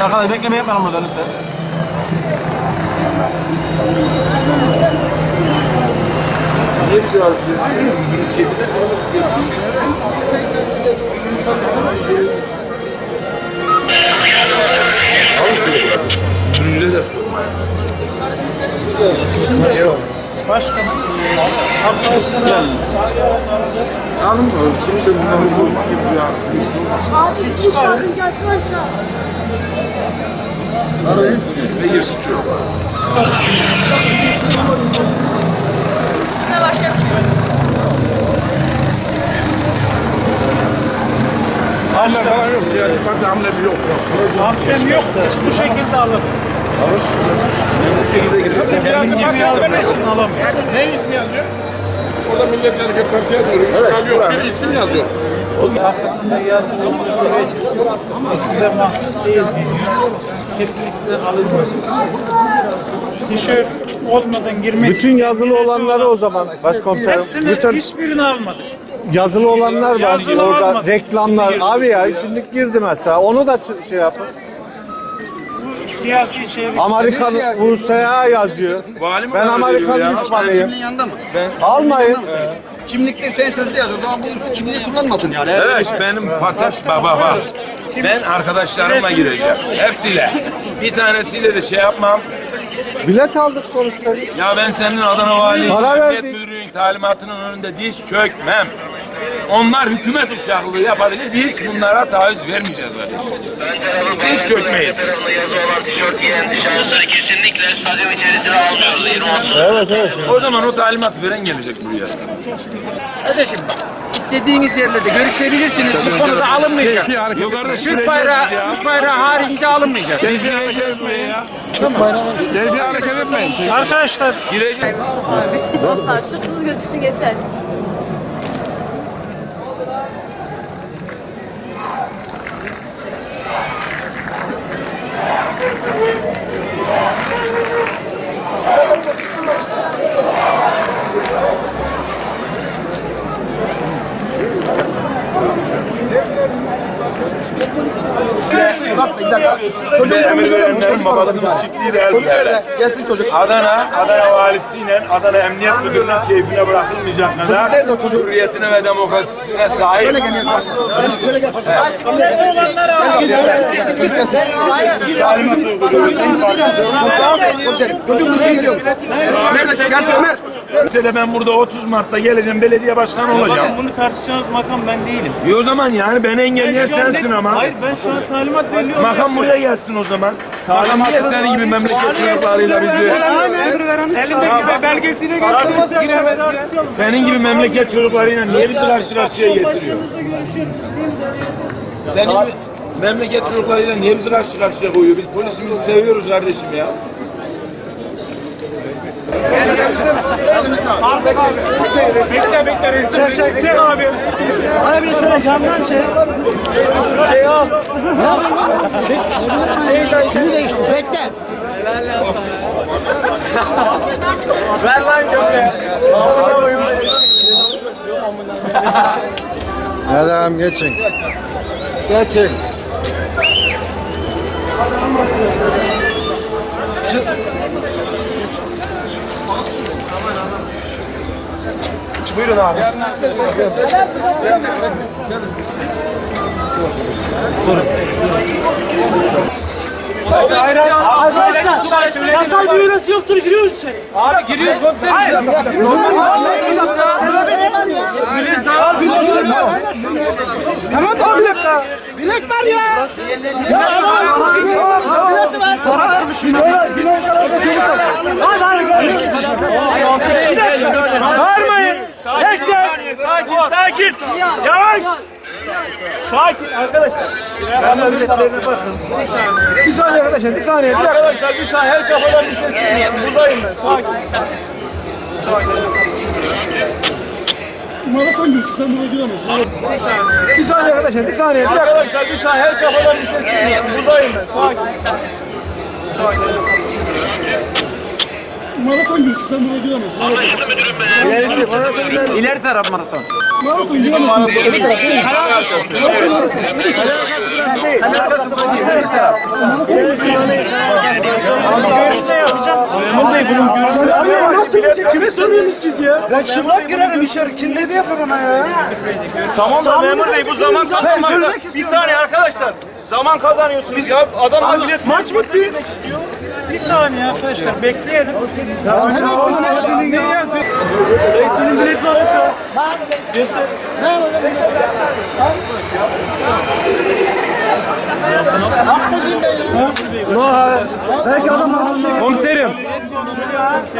Arkadaşlar bekleme yapmayalım burada lütfen. Niye bir şey var? Kedide kalmış bir Alın şöyle bırakın. Ürünüze de sorun. Başkanım. Arkadaşlar. Hanım kimse bundan sorma gibi bir arkadaşı olmasın. Abi bir sakıncası varsa girsin çocuk var. üstüne başka bir şey yok. Hamle falan yok. Siyasi parti hamle bir yok. Amblem yok da bu şekilde alın. Alır. Ben bu şekilde girerim. Kendin gibi alamıyor. Ne ismi yazıyor? Orada Milliyetçi Hareket Partisi yazıyor. Evet, İşgal yok. buranın- Bir isim yazıyor. Arkasında yazılı süreç size mahsus değil deniyor. Kesinlikle alınmaz. Tişört olmadan girmek Bütün yazılı olanları o zaman başkomiserim. Hepsini Bütün hiçbirini almadık. yazılı olanlar var Yazılı orada almadık. reklamlar. Abi ya şimdi girdi mesela onu da şey yapın. Siyasi içerik. Amerikan USA yazıyor. Vali mi Ben karar veriyor Amerikan ya? düşmanıyım. Kimliğin yanında mı? Almayın. Kimlikte sen sözlü yaz. O zaman bu kimliği kullanmasın yani. Evet benim patat baba bak. Ben arkadaşlarımla gireceğim. Hepsiyle. Bir tanesiyle de şey yapmam. Bilet aldık sonuçta. Ya ben senin Adana Vali Para Emniyet verdik. Müdürlüğü'nün talimatının önünde diz çökmem. Onlar hükümet uşaklığı yapabilir. Biz bunlara taviz vermeyeceğiz kardeşim. Diz çökmeyiz biz. kesinlikle stadyum içerisine almıyoruz. 26 Evet evet. O zaman o talimat veren gelecek buraya. Kardeşim istediğiniz yerlerde görüşebilirsiniz. Bu konuda alınmayacak. Hareket Yukarıda Türk bayrağı, Türk bayrağı haricinde alınmayacak. Gireceğiz buraya ya. Gezi hareket etmeyin. Arkadaşlar Gireceğiz. Dostlar sırtımız gözüksün yeter. Bize emir verenlerin babasının çiftliği de el. Gelsin çocuk. Adana, Adana valisiyle Adana Emniyet Müdürlüğü'nün keyfine bırakılmayacak kadar hürriyetine ve demokrasisine sahip. Talimat uyguluyoruz. Komiserim. Çocuk bunu görüyor musun? Nerede? Gel Ömer. Mesela ben burada 30 Mart'ta geleceğim belediye başkanı olacağım. bunu tartışacağınız makam ben değilim. E o zaman yani beni engelleyen Şu an sensin ama. Hayır ben şu an talimat veriyorum. Makam buraya gelsin o zaman. Makam niye senin gibi memleket çocuklarıyla bizi... Elimdeki belgesiyle getirmişsin. Senin gibi memleket çocuklarıyla niye bizi karşı karşıya getiriyor? Senin gibi memleket çocuklarıyla niye bizi karşı karşıya koyuyor? Biz polisimizi seviyoruz kardeşim ya. Bekle bekle resim. Çek çek abi. Abi sana camdan çek. Şey al. Şey değiştir. Bekle. Ver lan gömle. Adam geçin. Geçin. Buyurun abi. Arkadaşlar yasal bir üyesi yoktur giriyoruz içeri. Abi giriyoruz komiserim. Hayır. Tamam da bilet ver. Bilet ver ya. Ya adam bilet ver. Para vermiş yine. Bilet ver. Bağırmayın. Bekle. Sakin sakin. Yavaş. Sakin arkadaşlar. Ben biletlerine bakın. Bir saniye arkadaşlar, bir saniye. Bir arkadaşlar bir saniye. Her kafadan bir ses çıkmasın. Buradayım ben. Sakin. Maraton diyorsun sen buraya giremezsin. Bir saniye arkadaşlar, bir saniye. Bir arkadaşlar bir saniye. Her kafadan bir ses çıkmasın. Buradayım ben. Sakin. Sakin. maraton diyorsun sen buraya giremezsin. Anlaşıldı müdürüm be. İleri taraf maraton. Maraton giremezsin. Öbür taraf. Değil. İleri taraf. Abi nasıl bir kime soruyorsunuz siz ya? Ben çıplak girerim içeri. Kirli de yaparım ya. Tamam da memur bey bu zaman kazanmakta. Bir saniye arkadaşlar. Zaman kazanıyorsunuz ya. Adam bilet maç mı değil? Bir saniye arkadaşlar bekleyelim. Senin bilet varmış ya. Komiserim.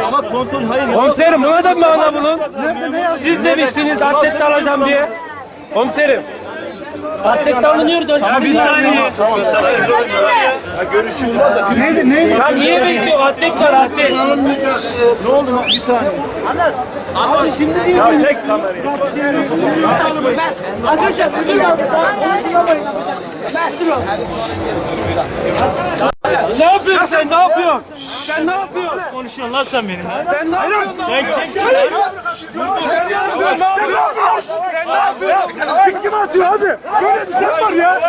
Ama kontrol hayır. Komiserim buna da bir ana bulun. Siz demiştiniz atlet alacağım diye. Komiserim. Atlet alınıyor da. Ya bir saniye. Bir saniye. Görüşüm var da. Neydi neydi? Ya niye bekliyor? Atlet var atlet. Ne oldu bir saniye. Ama şimdi diyor. Ya çek kamerayı. Ne yapıyorsun sen? Ne yapıyorsun? Sen ne yapıyorsun? Konuşuyorsun lan sen benimle. Sen ne yapıyorsun? Sen kimsin lan? Sen ne yapıyorsun? Sen ne yapıyorsun? Kim kim atıyor abi? Böyle bir şey var ya.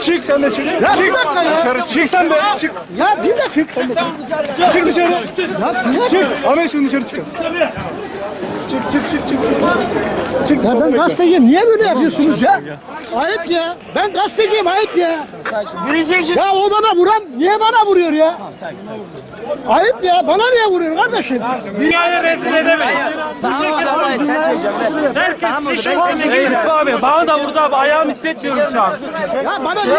Çık sen de çık. Ya bir dakika ya. Dışarı çık sen de. Çık. Ya bir dakika. Sen de. Çık dışarı. Ya bir. Çık. Ahmet şunu dışarı çıkar. Çık çık çık çık. Çık. Ya ben gazeteciyim. Niye böyle yapıyorsunuz ya? Ayıp ya. Ben gazeteciyim ayıp ya. Ya o bana vuran niye bana vuruyor ya? Ayıp ya. Bana niye vuruyor kardeşim? Dünyaya rezil edemeyiz. Bu şekilde Herkes tişörtüne giysin. abi bana da vurdu abi ayağımı hissetmiyorum şu an. Ya bana niye?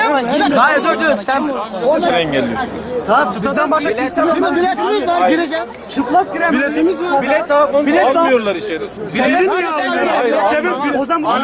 Hayır dur dur sen Tamam stadan başka kimse biletimiz var gireceğiz. Çıplak girelim. Biletimiz var. Bilet al. Bilet al. Almıyorlar içeri. Biletin mi? Hayır. Sebep o zaman